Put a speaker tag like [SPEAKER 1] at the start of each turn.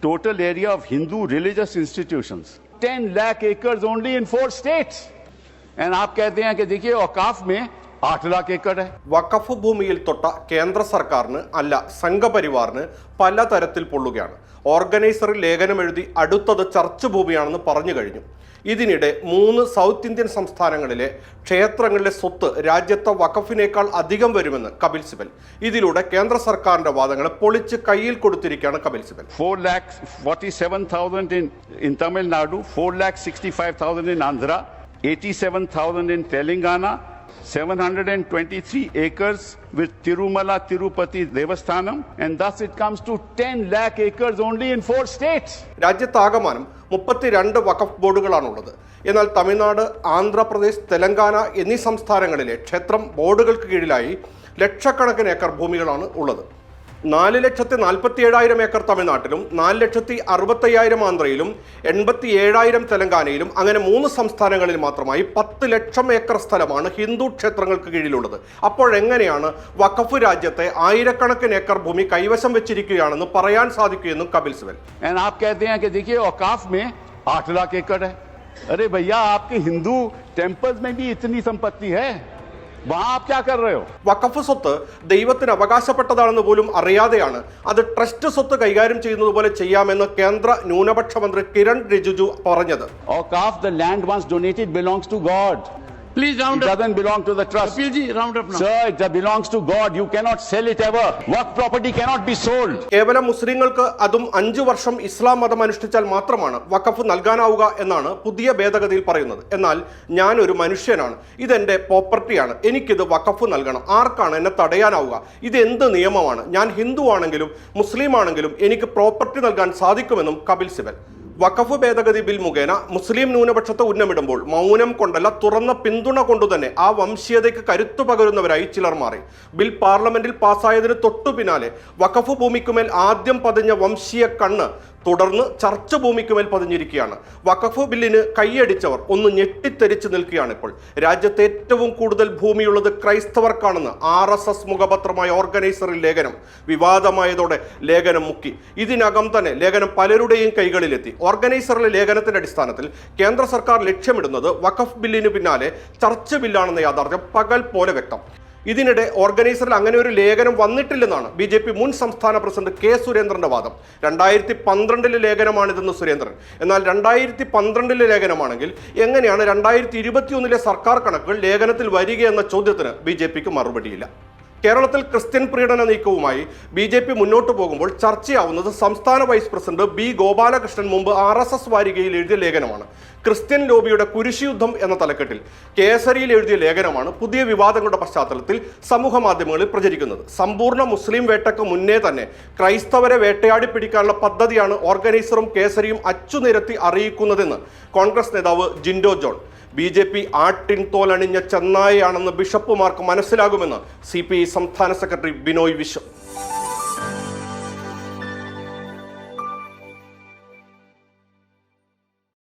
[SPEAKER 1] total area of Hindu religious institutions. 10 lakh acres only in four states. And आप कहते हैं कि देखिए औकाफ में ആട്ടിലാക്കിക്കട്ടെ
[SPEAKER 2] വഖഫ് ഭൂമിയിൽ തൊട്ട കേന്ദ്ര സർക്കാരിന് അല്ല സംഘപരിവാറിന് പലതരത്തിൽ പൊള്ളുകയാണ്. ഓർഗനൈസർ ലേഖനം എഴുതി അടുത്തത് ചർച്ച് ഭൂമിയാണെന്ന് പറഞ്ഞു കഴിഞ്ഞു. ഇതിനിടെ മൂന്ന് സൗത്ത് ഇന്ത്യൻ സംസ്ഥാനങ്ങളിലെ ക്ഷേത്രങ്ങളിലെ സ്വത്ത് രാജ്യത്തെ വഖഫിനേക്കാൾ അധികം വരുമെന്ന് കപിൽ സിബൽ. ഇതിലൂടെ കേന്ദ്ര സർക്കാരിന്റെ വാദങ്ങളെ പൊളിച്ച് കയ്യിൽ കൊടുത്തിരിക്കുകയാണ് Kapil Sibal.
[SPEAKER 1] Four lakhs forty seven thousand in in Tamil Nadu four lakhs sixty five thousand in Andhra eighty seven thousand in Telangana 723 acres with Tirumala Tirupati Devasthanam, and thus it comes to 10 lakh acres only in four states.
[SPEAKER 2] രാജ്യത്താകമാനം മുപ്പത്തിരണ്ട് വഖഫ് ബോർഡുകളാണുള്ളത് എന്നാൽ തമിഴ്നാട് ആന്ധ്രാപ്രദേശ് തെലങ്കാന എന്നീ സംസ്ഥാനങ്ങളിലെ ക്ഷേത്രം ബോർഡുകൾക്ക് കീഴിലായി ലക്ഷക്കണക്കിന് acre ഭൂമികളാണ് ഉള്ളത് നാല് ലക്ഷത്തി നാൽപ്പത്തി ഏഴായിരം ഏക്കർ തമിഴ്നാട്ടിലും നാല് ലക്ഷത്തി അറുപത്തയ്യായിരം ആന്ധ്രയിലും എൺപത്തി ഏഴായിരം തെലങ്കാനയിലും അങ്ങനെ മൂന്ന് സംസ്ഥാനങ്ങളിൽ മാത്രമായി പത്ത് ലക്ഷം ഏക്കർ സ്ഥലമാണ് ഹിന്ദു ക്ഷേത്രങ്ങൾക്ക് കീഴിലുള്ളത് അപ്പോഴെങ്ങനെയാണ് വഖഫ് രാജ്യത്തെ ആയിരക്കണക്കിന് ഏക്കർ ഭൂമി കൈവശം വെച്ചിരിക്കുകയാണെന്ന് പറയാൻ സാധിക്കുമെന്നും കപിൽ സിബൽ
[SPEAKER 1] And आप कहते हैं कि देखिए औकाफ में 8 लाख एकड़ है अरे भैया आपके हिंदू टेम्पल्स में भी इतनी संपत्ति है
[SPEAKER 2] വഖഫ് സ്വത്ത് ദൈവത്തിന് അവകാശപ്പെട്ടതാണെന്ന് പോലും അറിയാതെയാണ് അത് ട്രസ്റ്റ് സ്വത്ത് കൈകാര്യം ചെയ്യുന്നത് പോലെ ചെയ്യാമെന്ന് കേന്ദ്ര ന്യൂനപക്ഷ മന്ത്രി കിരൺ റിജിജു പറഞ്ഞത്.
[SPEAKER 1] Calf the land was donated belongs to god
[SPEAKER 3] Please round It up.
[SPEAKER 1] It doesn't belong to the trust.
[SPEAKER 3] Kapil ji, round up now.
[SPEAKER 1] Sir, it belongs to God. You cannot sell it ever. Work property cannot be sold.
[SPEAKER 2] കേവലം മുസ്ലിങ്ങൾക്ക് അതും അഞ്ചു വർഷം ഇസ്ലാം മതം അനുഷ്ഠിച്ചാൽ മാത്രമാണ് വഖഫ് നൽകാനാവുക എന്നാണ് പുതിയ ഭേദഗതിയിൽ പറയുന്നത് എന്നാൽ ഞാൻ ഒരു മനുഷ്യനാണ് ഇതെന്റെ പ്രോപ്പർട്ടിയാണ് എനിക്കിത് വഖഫ് നൽകണം ആർക്കാണ് എന്നെ തടയാനാവുക ഇത് എന്ത് നിയമമാണ് ഞാൻ ഹിന്ദു ആണെങ്കിലും മുസ്ലിം ആണെങ്കിലും എനിക്ക് പ്രോപ്പർട്ടി നൽകാൻ സാധിക്കുമെന്നും കപിൽ സിബൽ വഖഫ് ഭേദഗതി ബിൽ മുഖേന മുസ്ലിം ന്യൂനപക്ഷത്തെ ഉന്നമിടുമ്പോൾ മൗനം കൊണ്ടല്ല തുറന്ന പിന്തുണ കൊണ്ടുതന്നെ ആ വംശീയതയ്ക്ക് കരുത്തു പകരുന്നവരായി ചിലർ മാറി. ബിൽ പാർലമെന്റിൽ പാസ്സായതിന് തൊട്ടു പിന്നാലെ വഖഫ് ഭൂമിക്കുമേൽ ആദ്യം പതിഞ്ഞ വംശീയ കണ്ണ് തുടർന്ന് ചർച്ച ഭൂമിക്കുമേൽ പതിഞ്ഞിരിക്കുകയാണ്. വഖഫ് ബില്ലിന് കൈയടിച്ചവർ ഒന്ന് ഞെട്ടിത്തെരിച്ചു നിൽക്കുകയാണ് ഇപ്പോൾ രാജ്യത്തെ ഏറ്റവും കൂടുതൽ ഭൂമിയുള്ളത് ക്രൈസ്തവർക്കാണെന്ന് ആർ എസ് എസ് മുഖപത്രമായ ഓർഗനൈസറിൽ ലേഖനം വിവാദമായതോടെ ലേഖനം മുക്കി. ഇതിനകം തന്നെ ലേഖനം പലരുടെയും കൈകളിലെത്തി. ഓർഗനൈസറിലെ ലേഖനത്തിന്റെ അടിസ്ഥാനത്തിൽ കേന്ദ്ര സർക്കാർ ലക്ഷ്യമിടുന്നത് വഖഫ് ബില്ലിന് പിന്നാലെ ചർച്ച ബില്ലാണെന്ന യാഥാർത്ഥ്യം പകൽ പോലെ വ്യക്തം. ഇതിനിടെ ഓർഗനൈസറിൽ അങ്ങനെ ഒരു ലേഖനം വന്നിട്ടില്ലെന്നാണ് ബി ജെ പി മുൻ സംസ്ഥാന പ്രസിഡന്റ് കെ സുരേന്ദ്രന്റെ വാദം. രണ്ടായിരത്തി പന്ത്രണ്ടിലെ ലേഖനമാണിതെന്ന് സുരേന്ദ്രൻ. എന്നാൽ രണ്ടായിരത്തി പന്ത്രണ്ടിലെ ലേഖനമാണെങ്കിൽ എങ്ങനെയാണ് രണ്ടായിരത്തി ഇരുപത്തിയൊന്നിലെ സർക്കാർ കണക്കുകൾ ലേഖനത്തിൽ വരികയെന്ന ചോദ്യത്തിന് ബി ജെ പിക്ക് മറുപടിയില്ല. കേരളത്തിൽ ക്രിസ്ത്യൻ പ്രീണന നീക്കവുമായി ബി ജെ പി മുന്നോട്ട് പോകുമ്പോൾ ചർച്ചയാവുന്നത് സംസ്ഥാന വൈസ് പ്രസിഡന്റ് ബി ഗോപാലകൃഷ്ണൻ മുമ്പ് ആർ എസ് എസ് വാരികയിൽ എഴുതിയ ലേഖനമാണ്. ക്രിസ്ത്യൻ ലോബിയുടെ കുരിശുയുദ്ധം എന്ന തലക്കെട്ടിൽ കേസരിയിൽ എഴുതിയ ലേഖനമാണ് പുതിയ വിവാദങ്ങളുടെ പശ്ചാത്തലത്തിൽ സമൂഹ മാധ്യമങ്ങളിൽ പ്രചരിക്കുന്നത്. സമ്പൂർണ മുസ്ലിം വേട്ടയ്ക്ക് മുന്നേ തന്നെ ക്രൈസ്തവരെ വേട്ടയാടി പിടിക്കാനുള്ള പദ്ധതിയാണ് ഓർഗനൈസറും കേസരിയും അച്ചുനിരത്തി അറിയിക്കുന്നതെന്ന് കോൺഗ്രസ് നേതാവ് Jindo John. B J P ആട്ടിൻ തോലണിഞ്ഞ ചെന്നായയാണെന്ന് ബിഷപ്പുമാർക്ക് മനസ്സിലാകുമെന്ന് സി സംസ്ഥാന സെക്രട്ടറി ബിനോയ് വിശ്വം.